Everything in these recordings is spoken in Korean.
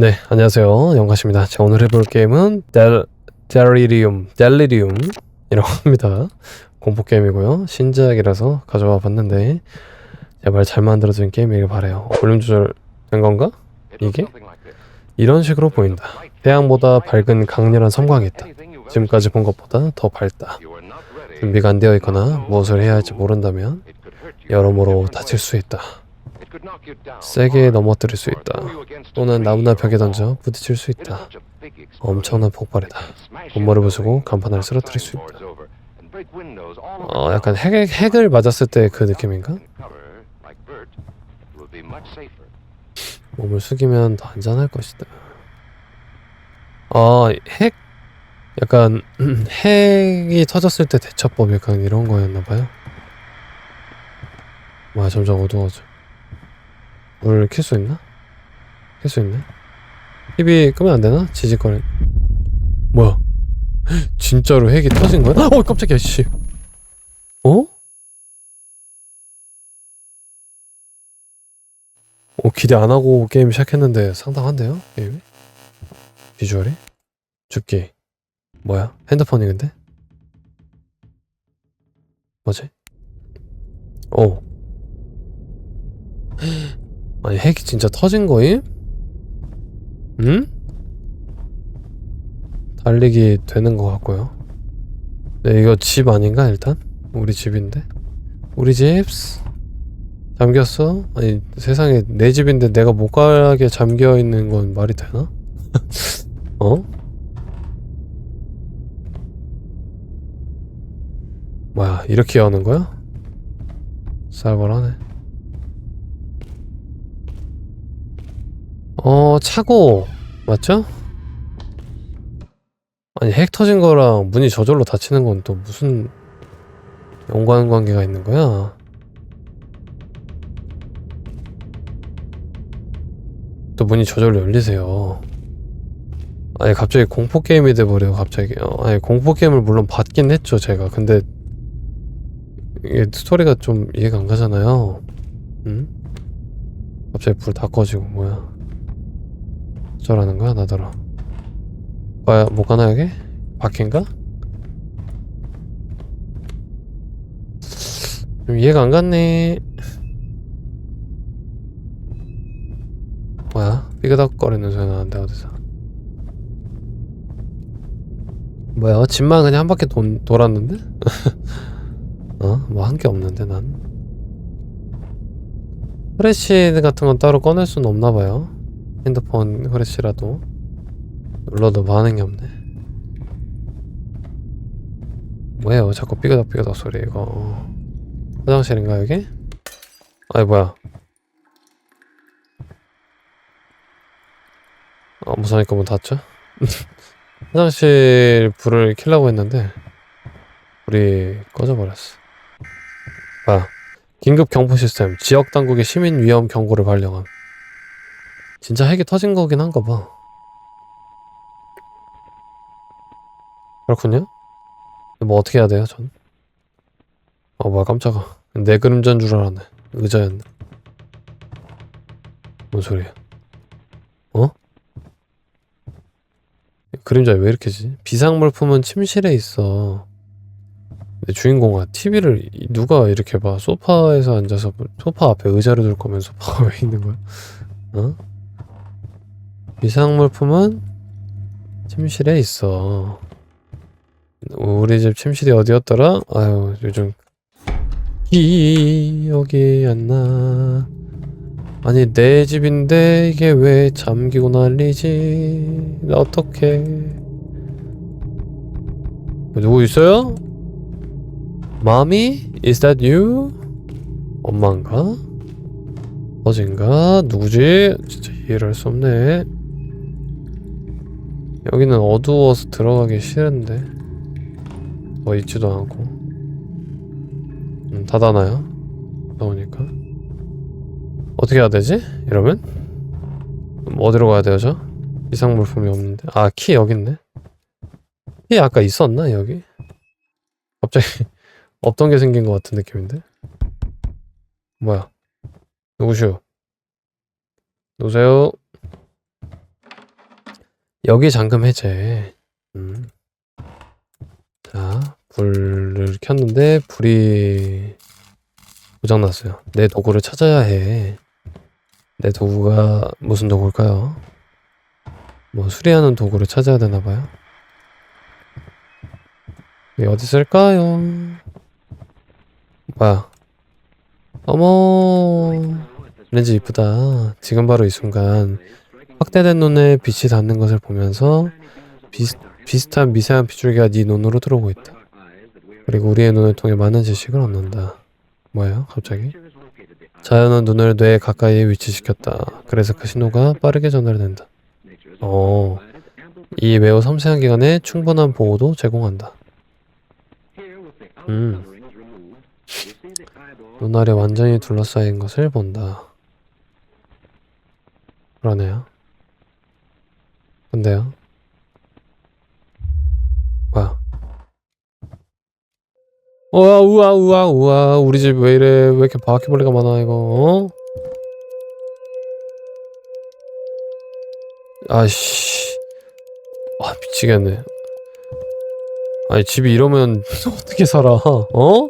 네, 안녕하세요. 영가십니다. 자, 오늘 해볼 게임은 델, 델리리움, 델리리움이라고 합니다. 공포 게임이고요. 신작이라서 가져와 봤는데 제발 잘 만들어진 게임이길 바래요. 볼륨 조절 된 건가? 이게? 이런 식으로 보인다. 태양보다 밝은 강렬한 섬광이 있다. 지금까지 본 것보다 더 밝다. 준비가 안 되어 있거나 무엇을 해야 할지 모른다면 여러모로 다칠 수 있다. 세게 넘어뜨릴 수 있다. 또는 나무나 벽에 던져 부딪힐 수 있다. 엄청난 폭발이다. 본머리 부수고 간판을 쓰러뜨릴 수 있다. 어, 약간 핵, 핵을 맞았을 때 그 느낌인가? 몸을 숙이면 더 안전할 것이다. 아, 핵? 약간 핵이 터졌을 때 대처법 약간 이런 거였나 봐요. 와, 점점 어두워져. 켤수 있네. TV 끄면 안 되나? 지직거리. 뭐야? 진짜로 핵이 터진 거야? 어, 깜짝이야, 씨. 어? 어, 기대 안 하고 게임 시작했는데 상당한데요? 게임이? 비주얼이? 죽기. 뭐야? 핸드폰이 근데? 뭐지? 오. 아니 핵이 진짜 터진 거임? 응? 달리기 되는 것 같고요. 네, 이거 집 아닌가 일단? 우리 집인데? 우리 집? 잠겼어? 아니 세상에 내 집인데 내가 못 가게 잠겨 있는 건 말이 되나? 어? 뭐야 이렇게 여는 거야? 쌀벌하네. 어 차고 맞죠? 아니 핵 터진 거랑 문이 저절로 닫히는 건 또 무슨 연관 관계가 있는 거야? 또 문이 저절로 열리세요. 아니 갑자기 공포 게임이 돼버려 갑자기. 어, 아니 공포 게임을 물론 봤긴 했죠 제가. 근데 이게 스토리가 좀 이해가 안 가잖아요. 응? 갑자기 불 다 꺼지고 뭐야? 저라는 거야 나더러. 뭐야 못 가나 여기? 밖인가? 좀 이해가 안 갔네. 뭐야? 삐그덕거리는 소리 나는데 어디서? 뭐야? 집만 그냥 한 바퀴 돈, 돌았는데? 어? 뭐 한 게 없는데 난? 후레쉬 같은 건 따로 꺼낼 수는 없나 봐요. 핸드폰 후레쉬라도 눌러도 반응이 없네. 뭐예요? 자꾸 삐그덕 삐그덕 소리 이거. 화장실인가 여기? 아이 뭐야? 어, 무서우니까 문 닫죠? 화장실 불을 켜려고 했는데 불이 꺼져버렸어. 아, 긴급 경보 시스템 지역 당국의 시민 위험 경고를 발령함. 진짜 핵이 터진 거긴 한가 봐. 그렇군요. 뭐 어떻게 해야 돼요, 전? 어, 뭐야, 깜짝아. 내 그림자인 줄 알았네. 의자였네. 뭔 소리야? 어? 그림자 왜 이렇게 지? 비상물품은 침실에 있어. 근데 주인공아 TV를 누가 이렇게 봐? 소파에서 앉아서 소파 앞에 의자를 둘 거면 소파가 왜 있는 거야? 어? 비상물품은 침실에 있어. 우리 집 침실이 어디였더라? 아유 요즘 기억이 안 나. 아니 내 집인데 이게 왜 잠기고 난리지? 나 어떡해? 누구 있어요? 마미? Is that you? 엄마인가? 어진가? 누구지? 진짜 이해를 할 수 없네. 여기는 어두워서 들어가기 싫은데. 뭐 있지도 않고. 음, 닫아놔요. 나오니까. 어떻게 해야 되지? 이러면? 뭐 어디로 가야 돼요, 저? 이상 물품이 없는데. 아, 키 여기 있네. 키 아까 있었나, 여기? 갑자기 없던 게 생긴 것 같은 느낌인데? 뭐야? 누구시오? 누구세요? 여기 잠금 해제. 음. 자, 불을 켰는데 불이 고장났어요. 내 도구를 찾아야 해. 내 도구가 무슨 도구일까요? 뭐 수리하는 도구를 찾아야 되나 봐요. 이게 어디 있을까요? 뭐야? 어머, 렌즈 이쁘다. 지금 바로 이 순간 확대된 눈에 빛이 닿는 것을 보면서 비슷, 비슷 한 미세한 빗줄기가 네 눈으로 들어오고 있다. 그리고 우리의 눈을 통해 많은 지식을 얻는다. 뭐예요? 갑자기? 자연은 눈을 뇌에 가까이에 위치시켰다. 그래서 그 신호가 빠르게 전달된다. 어, 이 매우 섬세한 기관에 충분한 보호도 제공한다. 음, 눈알에 완전히 둘러싸인 것을 본다. 그러네요. 근데요? 뭐야? 우와, 우와, 우와, 우와, 우리 집 왜 이래? 왜 이렇게 바퀴벌레가 많아, 이거, 어? 아씨. 아, 미치겠네. 아니, 집이 이러면 어떻게 살아, 어?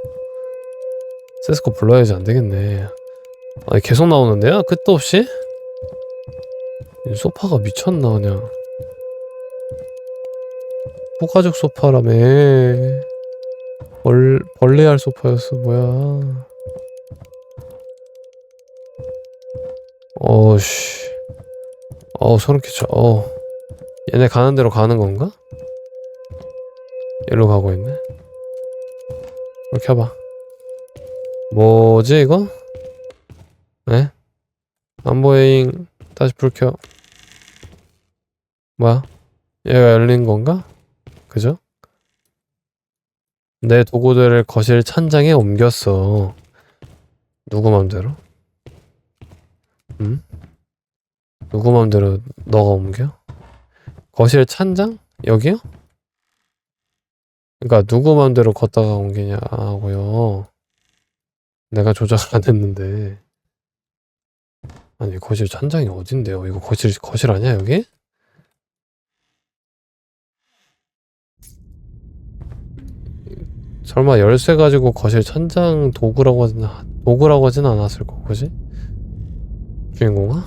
세스코 불러야지 안 되겠네. 아니, 계속 나오는데요? 끝도 없이? 이 소파가 미쳤나, 그냥. 포가죽 소파라며. 벌, 벌레알 소파였어, 뭐야. 어우씨. 어우, 소름 끼쳐. 어 얘네 가는 대로 가는 건가? 일로 가고 있네. 이렇게 켜봐. 뭐지, 이거? 네? 안 보잉. 다시 불 켜. 뭐야? 얘가 열린 건가? 그죠? 내 도구들을 거실 찬장에 옮겼어. 누구 맘대로? 응? 누구 맘대로 너가 옮겨? 거실 찬장? 여기요? 그러니까 누구 맘대로 걷다가 옮기냐고요. 내가 조작을 안 했는데. 아니 거실 찬장이 어딘데요? 이거 거실 거실 아니야 여기? 설마 열쇠 가지고 거실 천장 도구라고 하진 도구라고 하진 않았을 거 그지? 주인공아?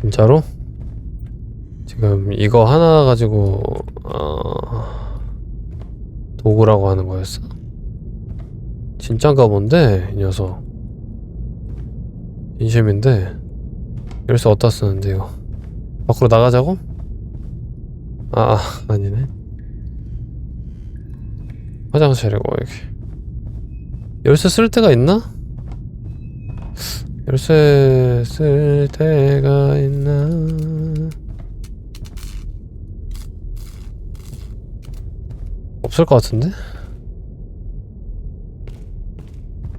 진짜로? 지금 이거 하나 가지고 어... 도구라고 하는 거였어? 진짠가 본데 이 녀석 진심인데 열쇠 어디다 쓰는데 이거 밖으로 나가자고? 아, 아 아니네 화장실이고 여기 열쇠 쓸 데가 있나? 열쇠 쓸 데가 있나? 없을 것 같은데?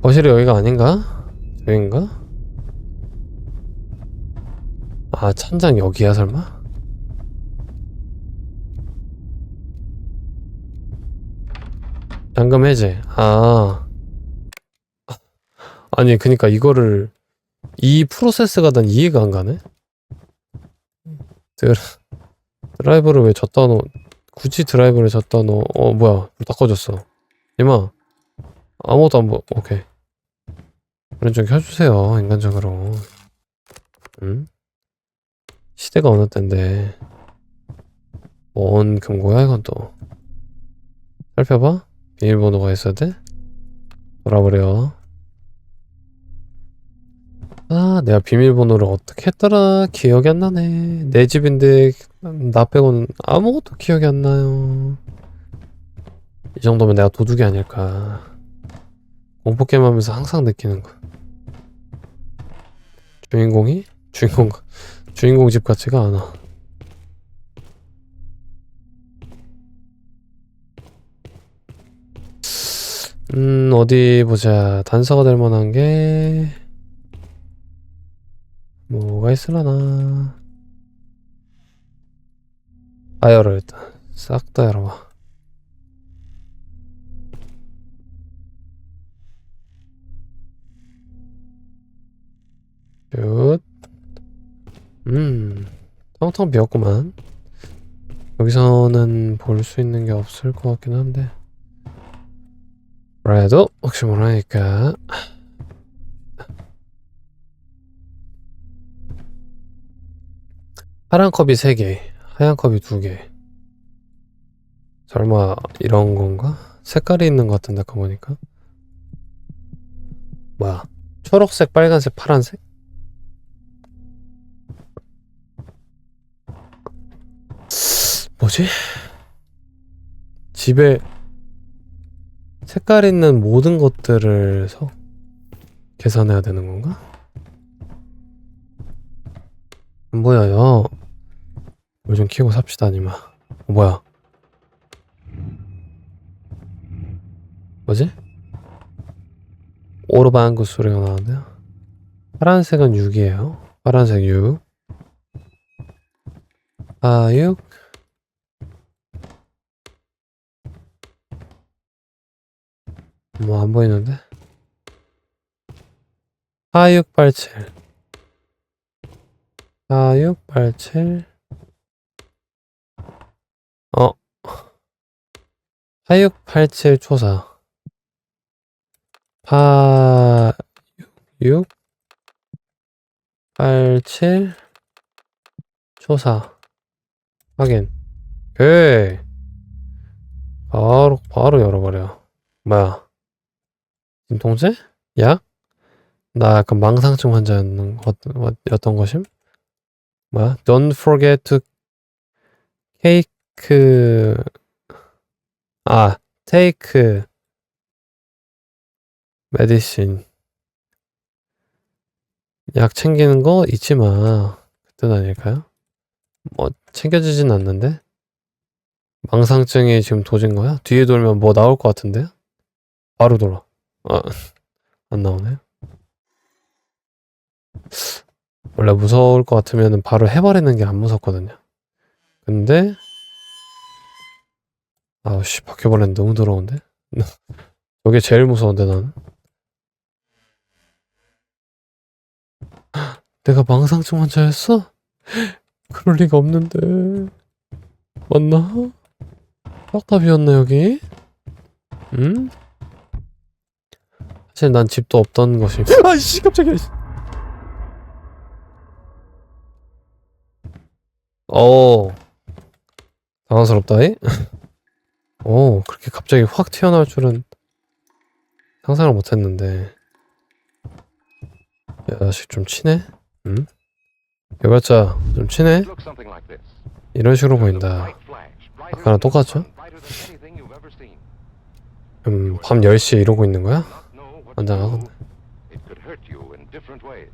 거실이 여기가 아닌가? 여긴가? 아, 찬장 여기야, 설마? 잠금 해제. 아. 아니, 그니까 이거를, 이 프로세스가 난 이해가 안 가네? 드, 드라이버를 왜 졌다 놓, 굳이 드라이버를 졌다 놓, 어, 뭐야. 불 다 꺼졌어. 이마. 아무것도 안 보, 오케이. 불은 좀 켜주세요, 인간적으로. 응? 시대가 어느 때인데. 뭔 금고야 이건 또. 살펴봐. 비밀번호가 있어야 돼? 돌아버려. 아 내가 비밀번호를 어떻게 했더라? 기억이 안 나네. 내 집인데 나 빼고는 아무것도 기억이 안 나요. 이 정도면 내가 도둑이 아닐까. 공포게임 하면서 항상 느끼는 거 주인공이? 주인공 주인공 집 같지가 않아. 음, 어디 보자. 단서가 될 만한 게 뭐가 있으려나? 아 열어 일단 싹 다 열어봐. 음, 텅텅 비었구만. 여기서는 볼 수 있는 게 없을 것 같긴 한데. 그래도 혹시 모르니까. 파란 컵이 3개, 하얀 컵이 2개. 설마 이런 건가? 색깔이 있는 것 같은데 아까 보니까. 뭐야? 초록색, 빨간색, 파란색? 뭐지? 집에 색깔 있는 모든 것들을 서 계산해야 되는 건가? 안 보여요. 물 좀 키우고 삽시다, 니마. 어, 뭐야? 뭐지? 오르방구 소리가 나는데요. 파란색은 6이에요. 파란색 6. 아, 6. 뭐 안 보이는데? 4687 4687 어. 4687 초사. 86 87 초사. 확인. 오케이. 바로 바로 열어버려. 뭐야 진통제? 약? 나 약간 망상증 환자였는 것, 것임? 뭐야? Don't forget to take 아 take medicine 약 챙기는 거 잊지 마. 그뜻 아닐까요? 뭐 챙겨지진 않는데? 망상증이 지금 도진 거야? 뒤에 돌면 뭐 나올 것 같은데? 바로 돌아. 아, 안 나오네. 원래 무서울 것 같으면 바로 해버리는 게 안 무섭거든요. 근데 아씨 바퀴벌레는 너무 더러운데? 저게 제일 무서운데 나는. 내가 망상증 환자였어? 그럴 리가 없는데. 맞나? 떡밥이었나 여기? 응? 사실 난 집도 없던 것이 아이씨 깜짝이야 어 당황스럽다이 오 그렇게 갑자기 확 튀어나올 줄은 상상을 못했는데 야 자식 좀 치네? 응? 해봤자 좀 치네? 이런 식으로 보인다 아까랑 똑같죠? 음, 밤 10시에 이러고 있는 거야? 환장하겠네. It could hurt you in different ways.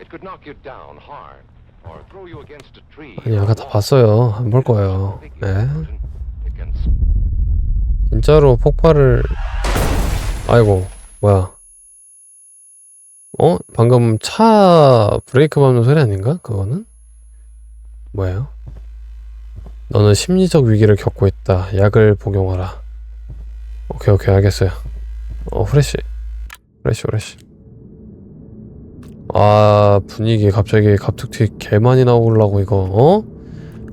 It could knock you down hard or throw you against a tree. 아니 아까 다. 봤어요 안 볼 거예요 네 진짜로 폭발을 아이고 뭐야 어? 방금 차 브레이크 밟는 소리 아닌가? 그거는? 뭐예요? 너는 심리적 위기를 겪고 있다 약을 복용하라 오케이 오케이 알겠어요 어 후레쉬 후레쉬 후레쉬 아 분위기 갑자기 갑툭튀 개 많이 나오려고 이거 어?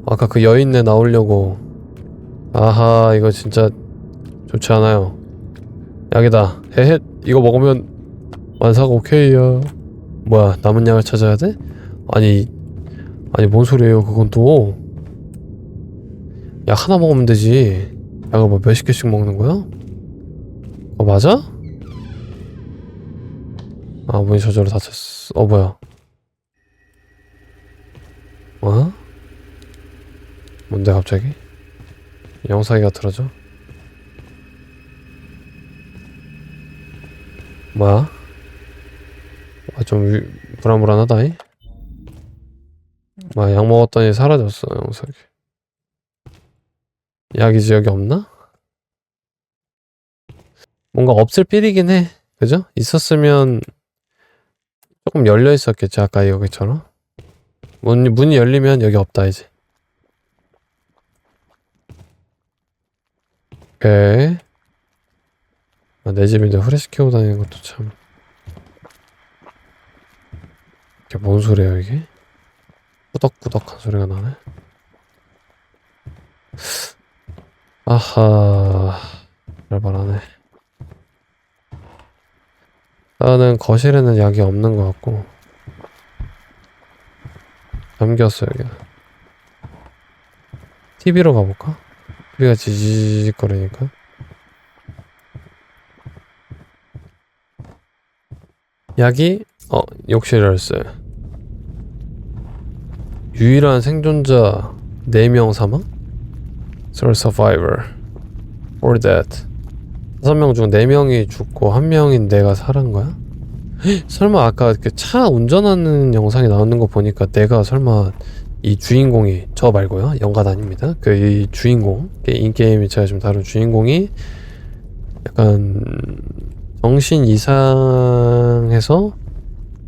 아까 그 여인네 나오려고 아하 이거 진짜 좋지 않아요 약이다 헤헷 이거 먹으면 완사가 오케이야 뭐야 남은 약을 찾아야 돼? 아니 아니 뭔 소리예요 그건 또 약 하나 먹으면 되지 약을 뭐 몇십 개씩 먹는 거야? 어 맞아? 아 문이 저절로 닫혔어 어 뭐야 어? 뭔데 갑자기? 영상이가 틀어져? 뭐야? 아, 좀 위, 불안불안하다이? 뭐야, 약 먹었더니 사라졌어, 영상이. 약 이제 여기 없나? 뭔가 없을 삘이긴 해. 그죠? 있었으면 조금 열려 있었겠지, 아까 여기처럼. 문, 문이 열리면 여기 없다, 이제. 오케이. 아, 내 집인데 후레쉬 켜고 다니는 것도 참. 이게 뭔 소리야, 이게? 꾸덕꾸덕한 소리가 나네. 아하, 발발하네. 나는 거실에는 약이 없는 것 같고 잠겼어 여기. TV로 가볼까? TV가 지지직거리니까. 약이 어 욕실 열쇠. 유일한 생존자 4명 사망? Sole survivor. Or that. 5명 중 4명이 죽고 1명인 내가 살은 거야? 헉, 설마 아까 그 차 운전하는 영상이 나오는 거 보니까 내가 설마 이 주인공이 저 말고요. 연관 아닙니다. 그 이 주인공 인게임이 제가 지금 다룬 주인공이 약간 정신 이상해서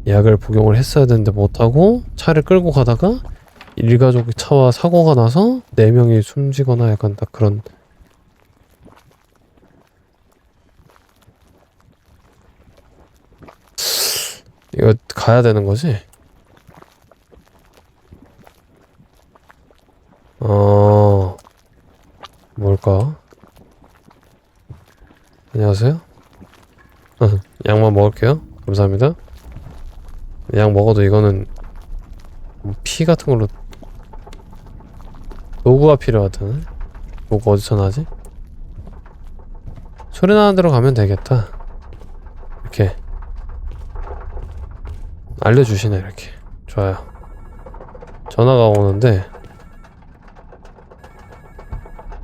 약을 복용을 했어야 되는데 못하고 차를 끌고 가다가 일가족 차와 사고가 나서 네 명이 숨지거나 약간 딱 그런 이거 가야 되는 거지? 어 뭘까? 안녕하세요. 약만 먹을게요. 감사합니다. 약 먹어도 이거는 뭐피 같은 걸로 도구가 필요하다네. 도구 어디서 나지? 소리 나는 데로 가면 되겠다. 이렇게 알려주시네 이렇게. 좋아요. 전화가 오는데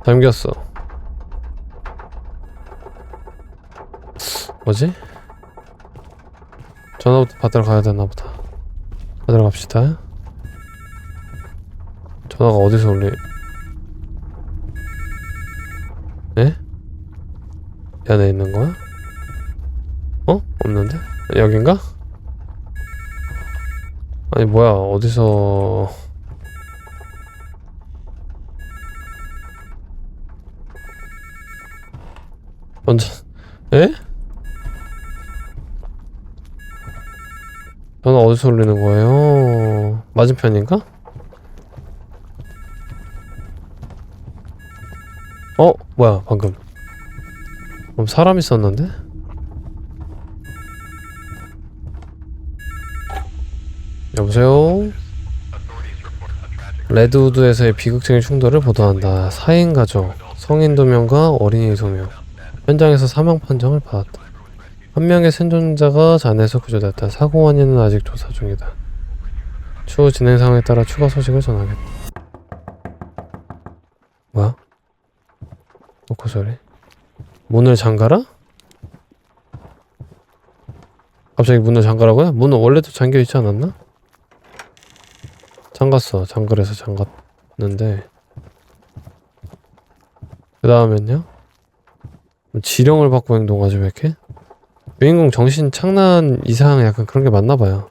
잠겼어. 뭐지? 전화부터 받으러 가야 되나 보다. 받으러 갑시다. 전화가 어디서 올리? 에? 이 안에 있는 거야? 어? 없는데? 여긴가? 아니 뭐야 어디서 먼저 에? 전화 어디서 울리는 거예요? 맞은편인가? 어? 뭐야 방금 그럼 사람 있었는데? 여보세요? 레드우드에서의 비극적인 충돌을 보도한다. 4인 가족, 성인 2명과 어린이 2명. 현장에서 사망 판정을 받았다. 한 명의 생존자가 잔해서 구조됐다. 사고 원인은 아직 조사 중이다. 추후 진행 상황에 따라 추가 소식을 전하겠다. 뭐야? 노크 소리? 문을 잠가라? 갑자기 문을 잠가라고요? 문은 원래도 잠겨 있지 않았나? 잠갔어. 잠그래서 잠갔는데 그 다음엔요? 지령을 받고 행동하지 왜 이렇게? 주인공 정신 착란 이상 약간 그런 게 맞나 봐요.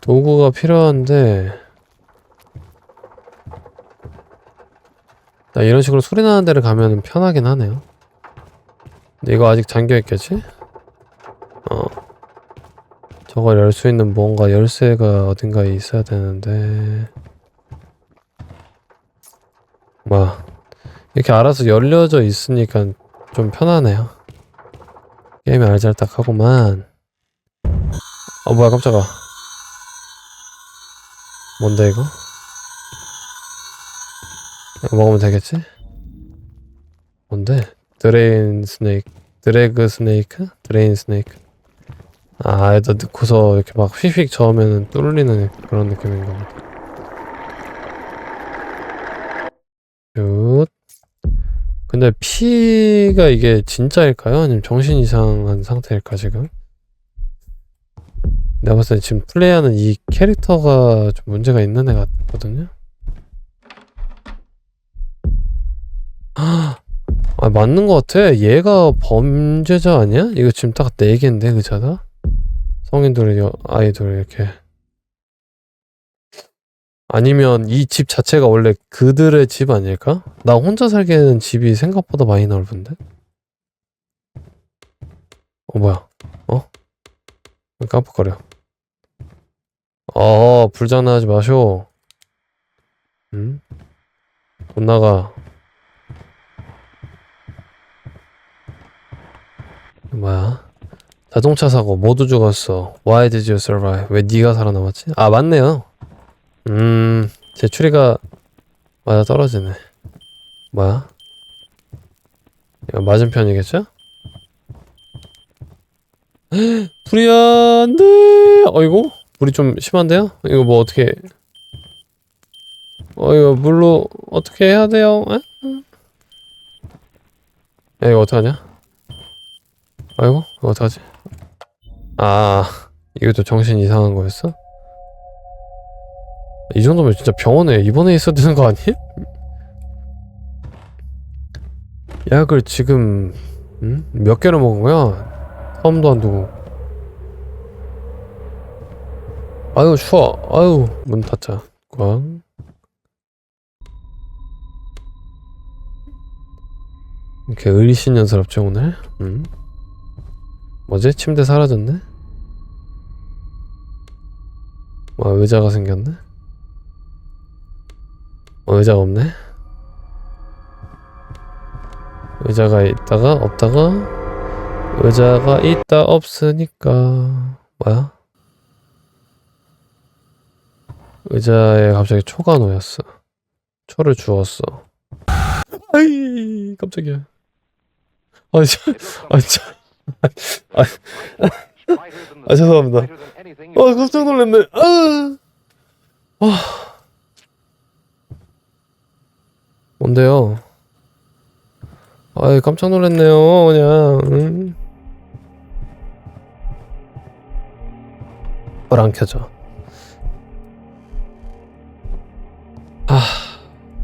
도구가 필요한데 나 이런 식으로 소리 나는 데를 가면 편하긴 하네요. 근데 이거 아직 잠겨 있겠지? 어. 저걸 열 수 있는 뭔가 열쇠가 어딘가에 있어야 되는데. 뭐 이렇게 알아서 열려져 있으니까 좀 편하네요. 게임이 알잘딱하구만. 어 뭐야 깜짝아. 뭔데? 이거 먹으면 되겠지? 뭔데? 드레인 스네이크 드래그 스네이크? 드레인 스네이크 아 에다 넣고서 이렇게 막 휙휙 저으면 뚫리는 그런 느낌인가 보다 굿 근데 피가 이게 진짜일까요? 아니면 정신 이상한 상태일까 지금? 내가 봤을 때 지금 플레이하는 이 캐릭터가 좀 문제가 있는 애 같거든요? 아 맞는 것 같아. 얘가 범죄자 아니야? 이거 지금 딱네 개인데 의자다? 성인들 여 아이들 이렇게 아니면 이 집 자체가 원래 그들의 집 아닐까? 나 혼자 살기에는 집이 생각보다 많이 넓은데? 어 뭐야 어? 왜 깜빡거려 어 불장난하지 마쇼 응? 못 나가 뭐야 자동차 사고 모두 죽었어 Why did you survive? 왜 네가 살아남았지? 아 맞네요 음 제 추리가 맞아 떨어지네 뭐야? 이거 맞은편이겠죠? 불이 안 돼 어이구 물이 좀 심한데요? 이거 뭐 어떻게 어 이거 물로 어떻게 해야 돼요? 에? 야 이거 어떡하냐? 아이고 이거 어떡하지? 아 이것도 정신 이상한 거였어? 이 정도면 진짜 병원에 입원해 있어야 되는 거 아니에요? 약을 지금 음? 몇 개를 먹은 거야? 처음도 안 두고 아유 추워 아유 문 닫자 꽝 이렇게 의리신년스럽죠 오늘 음? 뭐지? 침대 사라졌네? 와 의자가 생겼네? 어, 의자가 없네? 의자가 있다가 없다가 의자가 있다 없으니까 뭐야? 의자에 갑자기 초가 놓였어. 초를 주웠어. 아이 깜짝이야. 아 진짜 아 진짜 아, 아, 죄송합니다. 아 깜짝 놀랐네. 아. 아. 뭔데요? 아이 깜짝 놀랐네요. 그냥. 음. 불안 켜져. 아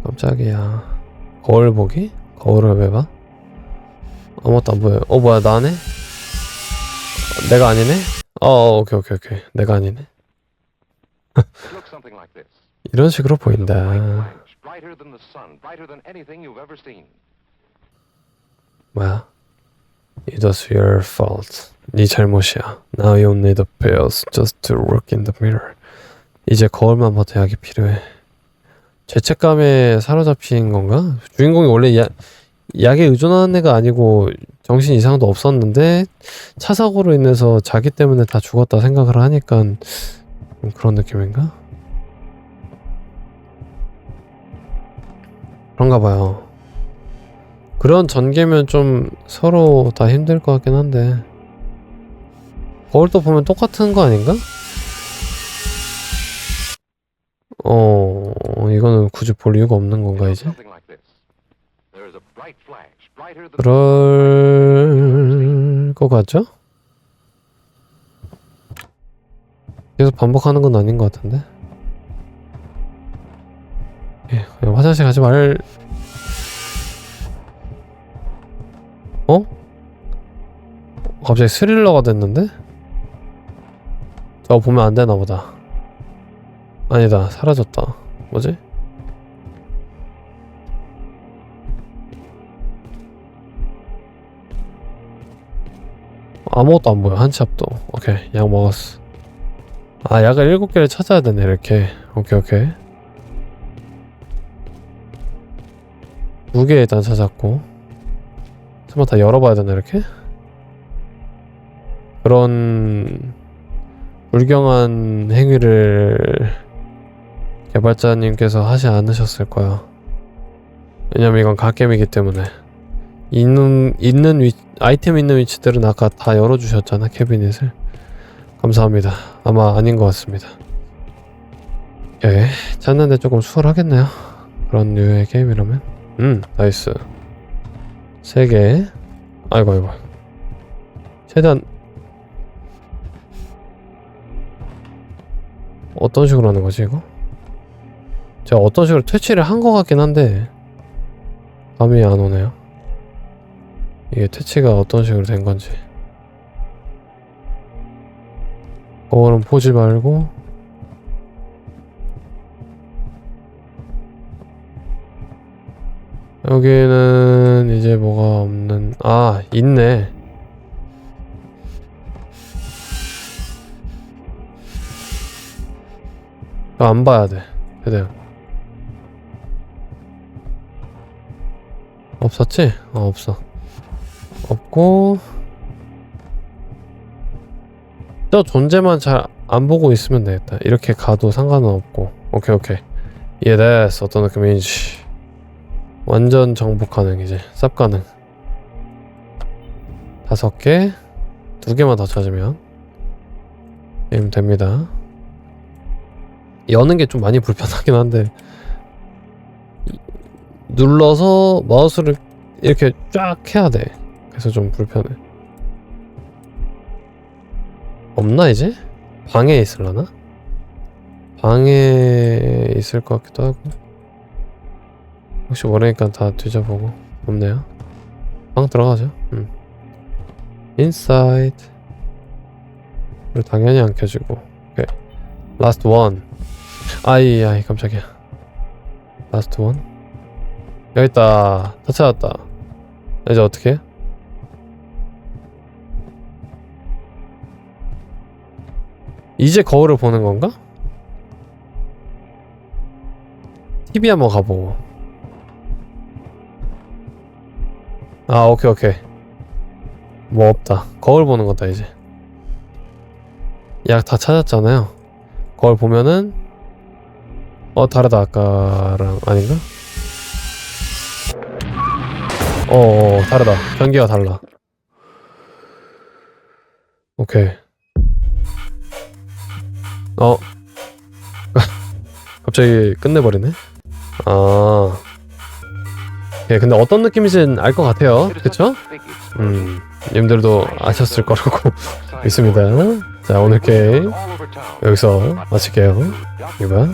깜짝이야. 거울 보기? 거울을 왜 봐? 아무것도 안 보여. 어 뭐야 나네? 어, 내가 아니네? 어, 어 오케이 오케이 오케이 내가 아니네. 이런 식으로 보인다. 뭐야? It was your fault. 네 잘못이야. Now you need the pills just to look in the mirror. 이제 거울만 봐도 약이 필요해. 죄책감에 사로잡힌 건가? 주인공이 원래 야, 약에 의존하는 애가 아니고 정신 이상도 없었는데 차 사고로 인해서 자기 때문에 다 죽었다 생각을 하니까 좀 그런 느낌인가? 그런가 봐요. 그런 전개면 좀 서로 다 힘들 것 같긴 한데 거울도 보면 똑같은 거 아닌가? 어 이거는 굳이 볼 이유가 없는 건가 이제? 그럴 것 같죠? 계속 반복하는 건 아닌 것 같은데 예, 화장실 가지 말 어? 갑자기 스릴러가 됐는데? 저거 보면 안 되나 보다 아니다 사라졌다 뭐지? 아무것도 안 보여. 한치 앞도. 오케이. 약 먹었어. 아 약을 일곱 개를 찾아야 되네 이렇게. 오케이 오케이. 두 개 일단 찾았고. 설마 다 열어봐야 되나 이렇게? 그런 불경한 행위를 개발자님께서 하지 않으셨을 거야. 왜냐면 이건 갓겜이기 때문에 있는 있는 위 아이템 있는 위치들은 아까 다 열어주셨잖아 캐비닛을. 감사합니다. 아마 아닌 것 같습니다. 예 찾는데 조금 수월하겠네요. 그런 류의 게임이라면. 음 나이스. 세개. 아이고 아이고. 최대한 어떤 식으로 하는 거지 이거? 제가 어떤 식으로 퇴치를 한 것 같긴 한데 감이 안 오네요 이게 퇴치가 어떤 식으로 된 건지. 거울은 보지 말고. 여기는 이제 뭐가 없는 아 있네. 이거 안 봐야 돼. 그대로 없었지? 어 없어. 없고. 저 존재만 잘 안 보고 있으면 되겠다. 이렇게 가도 상관은 없고. 오케이, 오케이. 이해됐어. 어떤 느낌인지. 완전 정복 가능, 이제. 쌉 가능. 다섯 개. 두 개만 더 찾으면. 게임 됩니다. 여는 게 좀 많이 불편하긴 한데 이- 눌러서 마우스를 이렇게 쫙 해야 돼. 그래서 좀 불편해. 없나 이제? 방에 있을라나? 방에 있을 것 같기도 하고 혹시 모르니까 다 뒤져보고 없네요. 방 들어가죠. 음. 인사이드 불 당연히 안 켜지고 오케이 라스트 원 아이 아이 깜짝이야 라스트 원 여기 있다 다 찾았다 이제 어떻게 해? 이제 거울을 보는 건가? TV 한번 가보고. 아 오케이 오케이. 뭐 없다. 거울 보는 거다 이제. 약 다 찾았잖아요. 거울 보면은 어 다르다 아까랑. 아닌가? 어, 어 다르다. 전기가 달라. 오케이 어 갑자기 끝내버리네 아 예, 근데 어떤 느낌인지는 알것 같아요 그쵸? 음 님들도 아셨을 거라고 믿습니다. 자 오늘 게임. 여기서 마칠게요 이봐